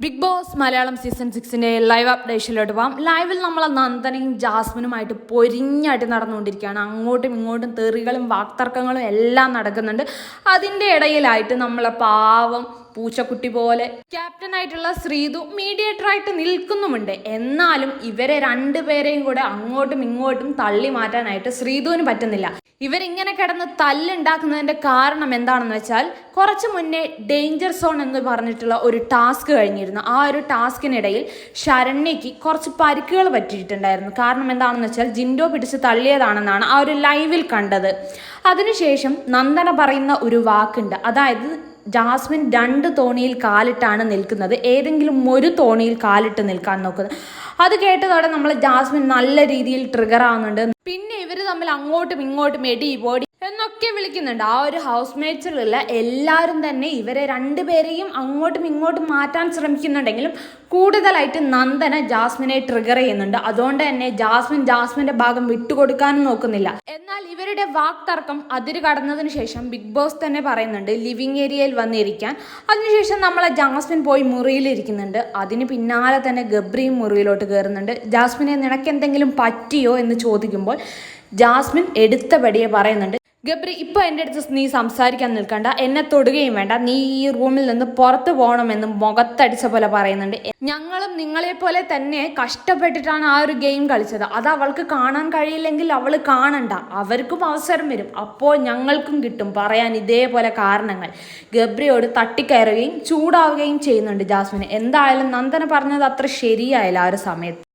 Big Boss Malayalam season സിക്സിന്റെ live അപ്ഡേഷനിലോട്ട് പോകാം. ലൈവിൽ നമ്മൾ നന്ദനയും ജാസ്മിനുമായിട്ട് പൊരിഞ്ഞായിട്ട് നടന്നുകൊണ്ടിരിക്കുകയാണ്. അങ്ങോട്ടും ഇങ്ങോട്ടും തെറികളും വാക്തർക്കങ്ങളും എല്ലാം നടക്കുന്നുണ്ട്. അതിന്റെ ഇടയിലായിട്ട് നമ്മളെ പാവം പൂച്ചക്കുട്ടി പോലെ. ക്യാപ്റ്റൻ ആയിട്ടുള്ള ശ്രീതു മീഡിയേറ്റർ ആയിട്ട് നിൽക്കുന്നുമുണ്ട്. എന്നാലും ഇവരെ രണ്ടുപേരെയും കൂടെ അങ്ങോട്ടും ഇങ്ങോട്ടും തള്ളി മാറ്റാനായിട്ട് ശ്രീതുവിന് പറ്റുന്നില്ല. ഇവരിങ്ങനെ കിടന്ന് തല്ലുണ്ടാക്കുന്നതിന്റെ കാരണം എന്താണെന്ന് വെച്ചാൽ കുറച്ച് മുന്നേ ഡേഞ്ചർ സോൺ എന്ന് പറഞ്ഞിട്ടുള്ള ഒരു ടാസ്ക് കഴിഞ്ഞിരുന്നു. ആ ഒരു ടാസ്കിനിടയിൽ ശരണ്യയ്ക്ക് കുറച്ച് പരിക്കുകൾ പറ്റിയിട്ടുണ്ടായിരുന്നു. കാരണം എന്താണെന്ന് വെച്ചാൽ ജിൻഡോ പിടിച്ച് തള്ളിയതാണെന്നാണ് ആ ഒരു ലൈവിൽ കണ്ടത്. അതിനുശേഷം നന്ദന പറയുന്ന ഒരു വാക്കുണ്ട്. അതായത് ജാസ്മിൻ രണ്ട് തോണിയിൽ കാലിട്ടാണ് നിൽക്കുന്നത്. ഏതെങ്കിലും ഒരു തോണിയിൽ കാലിട്ട് നിൽക്കാൻ നോക്കുന്നത്. അത് കേട്ടതോടെ നമ്മൾ ജാസ്മിൻ നല്ല രീതിയിൽ ട്രിഗർ ആവുന്നുണ്ട്. പിന്നെ ഇവർ തമ്മിൽ അങ്ങോട്ടും ഇങ്ങോട്ടും എടി ബോഡി എന്നൊക്കെ വിളിക്കുന്നുണ്ട്. ആ ഒരു ഹൗസ് മേറ്റ്സിലുള്ള എല്ലാവരും തന്നെ ഇവരെ രണ്ടുപേരെയും അങ്ങോട്ടും ഇങ്ങോട്ടും മാറ്റാൻ ശ്രമിക്കുന്നുണ്ടെങ്കിലും കൂടുതലായിട്ട് നന്ദന ജാസ്മിനെ ട്രിഗർ ചെയ്യുന്നുണ്ട്. അതുകൊണ്ട് തന്നെ ജാസ്മിൻ ജാസ്മിന്റെ ഭാഗം വിട്ടുകൊടുക്കാനും നോക്കുന്നില്ല. എന്നാൽ ഇവരുടെ വാക്തർക്കം അതിര് കടന്നതിന് ശേഷം ബിഗ് ബോസ് തന്നെ പറയുന്നുണ്ട് ലിവിങ് ഏരിയയിൽ വന്നിരിക്കാൻ. അതിനുശേഷം നമ്മളെ ജാസ്മിൻ പോയി മുറിയിലിരിക്കുന്നുണ്ട് അതിന് പിന്നാലെ തന്നെ ഗബ്രിയും മുറിയിലോട്ട് കയറുന്നുണ്ട് ജാസ്മിനെ നിനക്ക് എന്തെങ്കിലും പറ്റിയോ എന്ന് ചോദിക്കുമ്പോൾ ജാസ്മിൻ എടുത്തപടിയെ പറയുന്നുണ്ട് ഗബ്രി ഇപ്പോൾ എന്റെ അടുത്ത് നീ സംസാരിക്കാൻ നിൽക്കണ്ട. എന്നെ തൊടുകയും വേണ്ട. നീ ഈ റൂമിൽ നിന്ന് പുറത്തു പോകണമെന്ന് മുഖത്തടിച്ച പോലെ പറയുന്നുണ്ട്. ഞങ്ങളും നിങ്ങളെ പോലെ തന്നെ കഷ്ടപ്പെട്ടിട്ടാണ് ആ ഒരു ഗെയിം കളിച്ചത്. അത് അവൾക്ക് കാണാൻ കഴിയില്ലെങ്കിൽ അവൾ കാണണ്ട. അവർക്കും അവസരം വരും. അപ്പോൾ ഞങ്ങൾക്കും കിട്ടും. പറയാൻ ഇതേപോലെ കാരണങ്ങൾ. ഗബ്രിയോട് തട്ടിക്കയറുകയും ചൂടാവുകയും ചെയ്യുന്നുണ്ട് ജാസ്മിന്. എന്തായാലും നന്ദന പറഞ്ഞത് അത്ര ശരിയായില്ല ആ ഒരു സമയത്ത്.